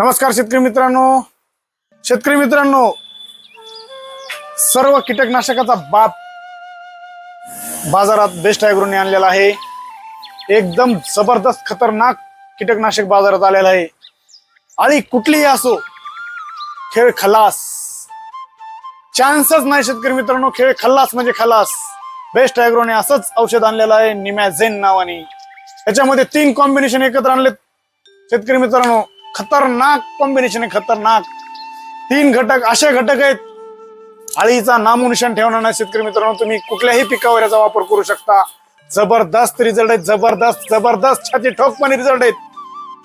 नमस्कार शेतकरी मित्रांनो. शेतकरी मित्रांनो सर्व कीटकनाशकाचा बाप बाजारात बेस्ट ॲग्रोने आणलेला आहे. एकदम जबरदस्त खतरनाक कीटकनाशक बाजारात आलेलं आहे. आणि कुठलीही असो खेळ खलास. चान्सच नाही शेतकरी मित्रांनो खेळ खल्लास म्हणजे खलास. बेस्ट ॲग्रोने असंच औषध आणलेलं आहे निमॅझेन नावाने. याच्यामध्ये तीन कॉम्बिनेशन एकत्र आणले शेतकरी मित्रांनो खतरनाक कॉम्बिनेशन आहे खतरनाक. तीन घटक असे घटक आहेत. आळीचा नामोनिशान ठेवणार नाही शेतकरी मित्रांनो तुम्ही कुठल्याही पिकावर याचा वापर करू शकता. जबरदस्त रिझल्ट आहेत जबरदस्त जबरदस्त छाती ठोकपणे रिझल्ट आहेत.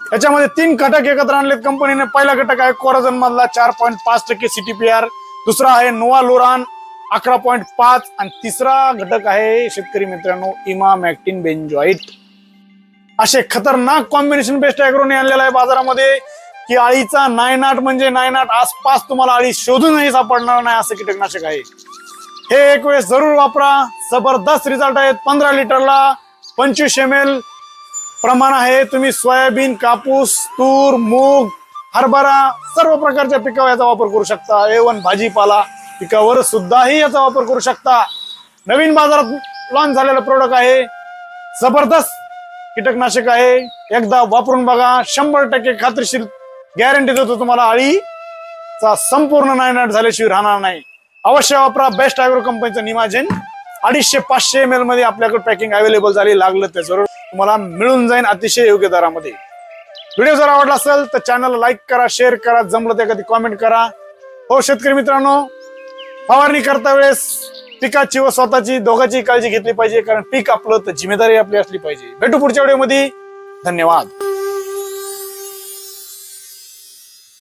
त्याच्यामध्ये तीन घटक एकत्र आणलेत कंपनीने पहिला घटक आहे कोराजन मधला चार पॉईंट पाच टक्के सीटीपीआर दुसरा आहे नोवा लोरान अकरा पॉईंट पाच. आणि तिसरा घटक आहे शेतकरी मित्रांनो इमा मॅक्टिन बेंजॉईट असे खतरनाक कॉम्बिनेशन बेस्ट अॅग्रोने आणलेला आहे बाजारामध्ये की आळीचा नायनाट म्हणजे नायनाट आसपास तुम्हाला आळी शोधूनही सापडणार नाही असं कीटकनाशक आहे. हे एक वेळेस जरूर वापरा. जबरदस्त रिझल्ट आहेत. पंधरा लिटरला पंचवीस एम एल प्रमाण आहे. तुम्ही सोयाबीन कापूस तूर मूग हरभरा सर्व प्रकारच्या पिकावर याचा वापर करू शकता. एवन भाजीपाला पिकावर सुद्धाही याचा वापर करू शकता. नवीन बाजारात लॉन्च झालेलं प्रोडक्ट आहे. जबरदस्त कीटकनाशक आहे. एकदा वापरून बघा. शंभर टक्के खात्रीशीर गॅरंटी देतो तुम्हाला अळीचा संपूर्ण नायनाट झाल्याशिवाय राहणार नाही. अवश्य वापरा. बेस्ट अॅग्रो कंपनीचं निमाजेन. अडीचशे पाचशे एम एलमध्ये आपल्याकडे पॅकिंग अवेलेबल झाली. लागलं त्याच्यावर तुम्हाला मिळून जाईल अतिशय योग्य दरामध्ये. व्हिडिओ जर आवडला असेल तर चॅनल लाईक करा शेअर करा. जमलं तर कधी कॉमेंट करा. हो शेतकरी मित्रांनो फवारणी करता वेळेस पिकाची व स्वतःची दोघांची काळजी घेतली पाहिजे कारण पीक आपलं तर जिम्मेदारी आपली असली पाहिजे. भेटू पुढच्या व्हिडिओमध्ये. धन्यवाद.